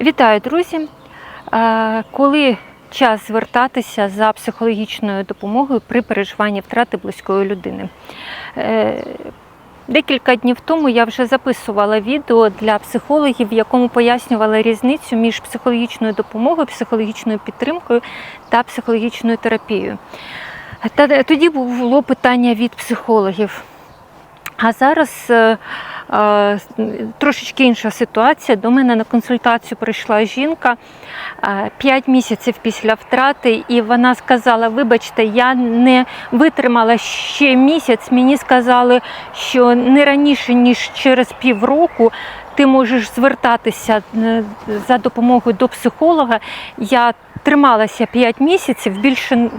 Вітаю, друзі! Коли час звертатися за психологічною допомогою при переживанні втрати близької людини? Е, Декілька днів тому я вже записувала відео для психологів, в якому пояснювала різницю між психологічною допомогою, психологічною підтримкою та психологічною терапією. Тоді було питання від психологів. А зараз е, трошечки інша ситуація. До мене на консультацію прийшла жінка 5 місяців після втрати, і вона сказала: Вибачте, я не витримала ще місяць. Мені сказали, що не раніше ніж через півроку. Ти можеш звертатися е, за допомогою до психолога. Я трималася 5 місяців, більше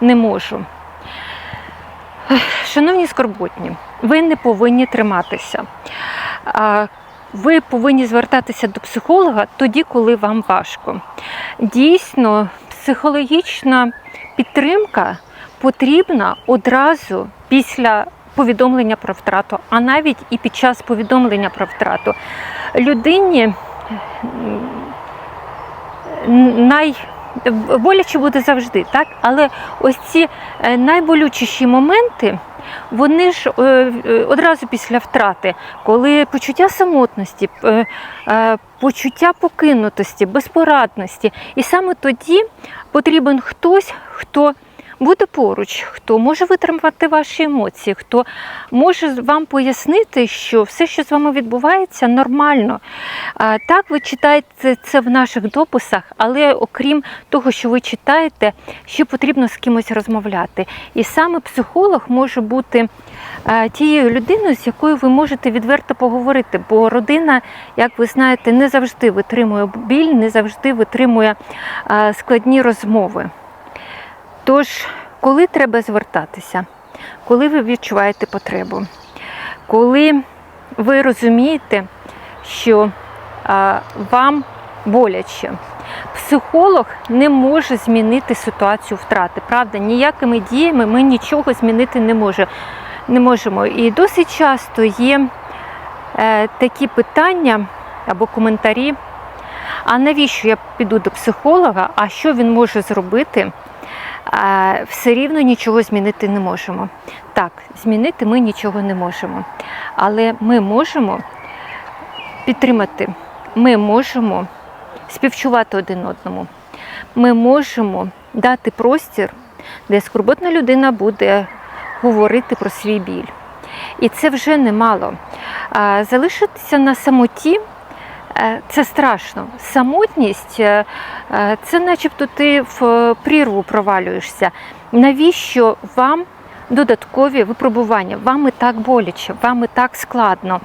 не можу. Шановні скорботні, ви не повинні триматися. Ви повинні звертатися до психолога тоді, коли вам важко. Дійсно, психологічна підтримка потрібна одразу після повідомлення про втрату, а навіть і під час повідомлення про втрату. Людині най боляче буде завжди, так? Але ось ці е, найболючіші моменти, вони ж е, одразу після втрати, коли почуття самотності, е, почуття покинутості, безпорадності. І саме тоді потрібен хтось, хто буде поруч, хто може витримати ваші емоції, хто може вам пояснити, що все, що з вами відбувається, нормально. Так, ви читаєте це в наших дописах, але окрім того, що ви читаєте, ще потрібно з кимось розмовляти. І саме психолог може бути тією людиною, з якою ви можете відверто поговорити. Бо родина, як ви знаєте, не завжди витримує біль, не завжди витримує складні розмови. Тож, коли треба звертатися, коли ви відчуваєте потребу, коли ви розумієте, що а, вам боляче, психолог не може змінити ситуацію втрати. Правда, ніякими діями ми нічого змінити не, може, не можемо. І досить часто є е, такі питання або коментарі. А навіщо я піду до психолога? А що він може зробити? Все рівно нічого змінити не можемо. Так, змінити ми нічого не можемо. Але ми можемо підтримати, ми можемо співчувати один одному. Ми можемо дати простір, де скорботна людина буде говорити про свій біль. І це вже немало. Залишитися на самоті. Е, Це страшно. Самотність е, е, це начебто ти в прірву провалюєшся. Навіщо вам додаткові випробування? Вам і так боляче, вам і так складно.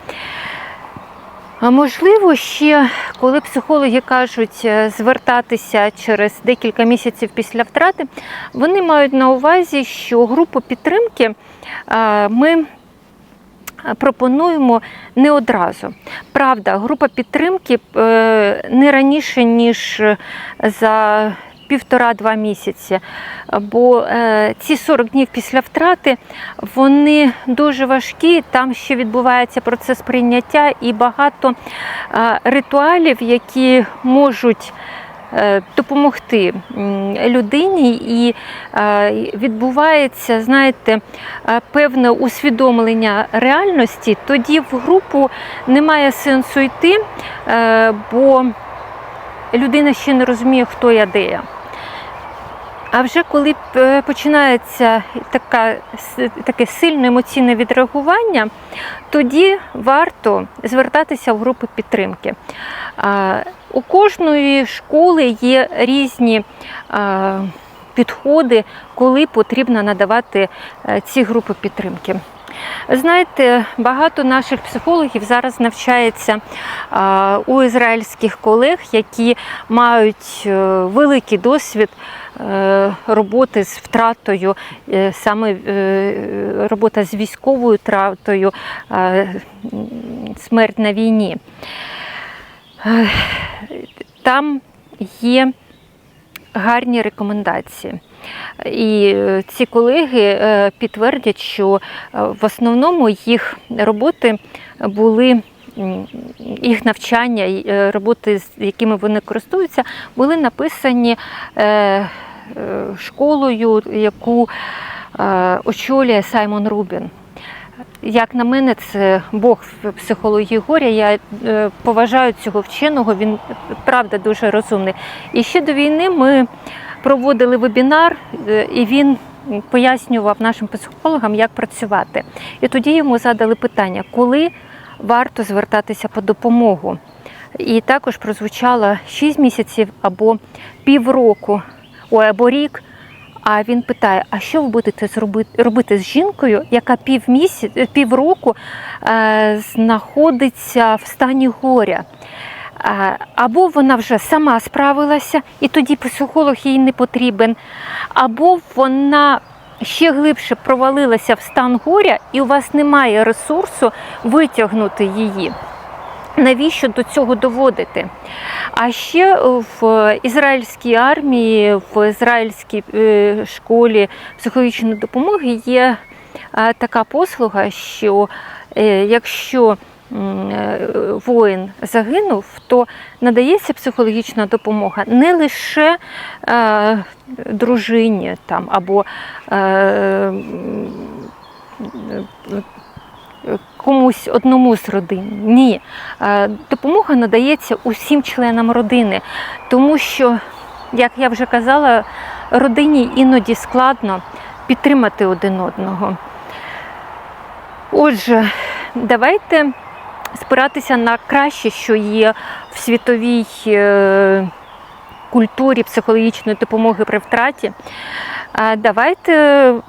Можливо, ще коли психологи кажуть звертатися через декілька місяців після втрати, вони мають на увазі, що групу підтримки ми пропонуємо не одразу. Правда, група підтримки е, не раніше, ніж за півтора-два місяці. Бо е, ці 40 днів після втрати вони дуже важкі. Там ще відбувається процес прийняття і багато е, ритуалів, які можуть е, допомогти людині, і е, відбувається, знаєте, е, певне усвідомлення реальності, тоді в групу немає сенсу йти, е, бо людина ще не розуміє, хто я де я. А вже коли е, починається така, таке сильне емоційне відреагування, тоді варто звертатися в групи підтримки. У кожної школи є різні підходи, коли потрібно надавати е, ці групи підтримки. Знаєте, багато наших психологів зараз навчається у ізраїльських колег, які мають е, великий досвід е, роботи з втратою, е, саме е, робота з військовою втратою, е, смерть на війні. Там є гарні рекомендації. І е, ці колеги е, підтвердять, що е, в основному їх роботи були їх навчання, і, роботи, з якими вони користуються, були написані школою, яку очолює Саймон Рубін. Як на мене, це Бог в психології горя. Я е, поважаю цього вченого, він правда дуже розумний. І ще до війни ми проводили вебінар, е, і він пояснював нашим психологам, як працювати. І тоді йому задали питання, коли варто звертатися по допомогу. І також прозвучало 6 місяців або півроку, ой, або рік. А він питає: а що ви будете зробити робити з жінкою, яка півмісяць, півроку е, знаходиться в стані горя? Е, або вона вже сама справилася, і тоді психолог їй не потрібен, або вона ще глибше провалилася в стан горя, і у вас немає ресурсу витягнути її. Навіщо до цього доводити? А ще в ізраїльській армії, в ізраїльській е, школі психологічної допомоги є е, така послуга, що е, якщо воїн загинув, то надається психологічна допомога не лише дружині там, або комусь одному з родин. Ні. Е, Допомога надається усім членам родини, тому що, як я вже казала, родині іноді складно підтримати один одного. Отже, давайте спиратися на краще, що є в світовій е, культурі психологічної допомоги при втраті. Давайте е,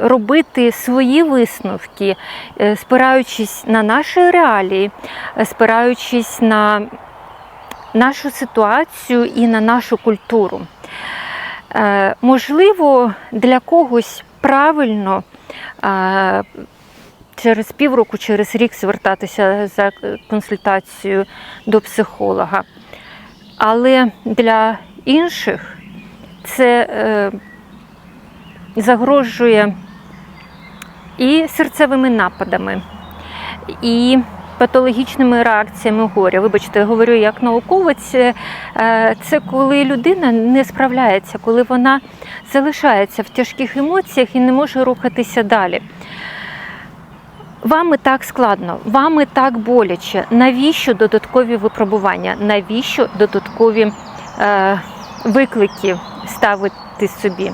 робити свої висновки, е, спираючись на наші реалії, е, спираючись на нашу ситуацію і на нашу культуру. Можливо, для когось правильно через півроку, через рік звертатися за консультацією до психолога. Але для інших це загрожує і серцевими нападами, і патологічними реакціями горя. Вибачте, я говорю як науковець, е, це коли людина не справляється, коли вона залишається в тяжких емоціях і не може рухатися далі. Вам і так складно, вам і так боляче. Навіщо додаткові випробування? Навіщо додаткові е, виклики ставити собі?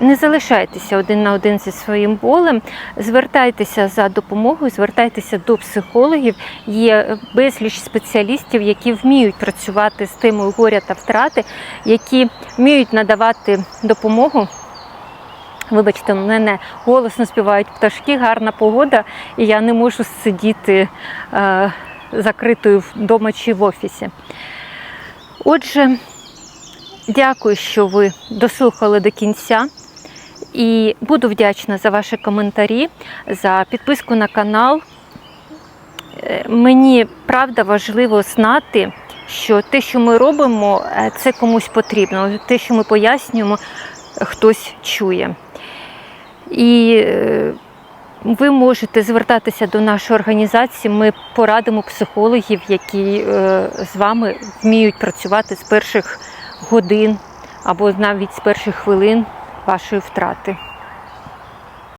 Не залишайтеся один на один зі своїм болем, звертайтеся за допомогою, звертайтеся до психологів. Є безліч спеціалістів, які вміють працювати з темою горя та втрати, які вміють надавати допомогу. Вибачте, у мене голосно співають пташки, гарна погода, і я не можу сидіти е, закритою вдома чи в офісі. Отже, дякую, що ви дослухали до кінця. І буду вдячна за ваші коментарі, за підписку на канал. Е, Мені правда важливо знати, що те, що ми робимо, е, це комусь потрібно. Те, що ми пояснюємо, хтось чує. І е, ви можете звертатися до нашої організації. Ми порадимо психологів, які з вами вміють працювати з перших годин або навіть з перших хвилин вашої втрати.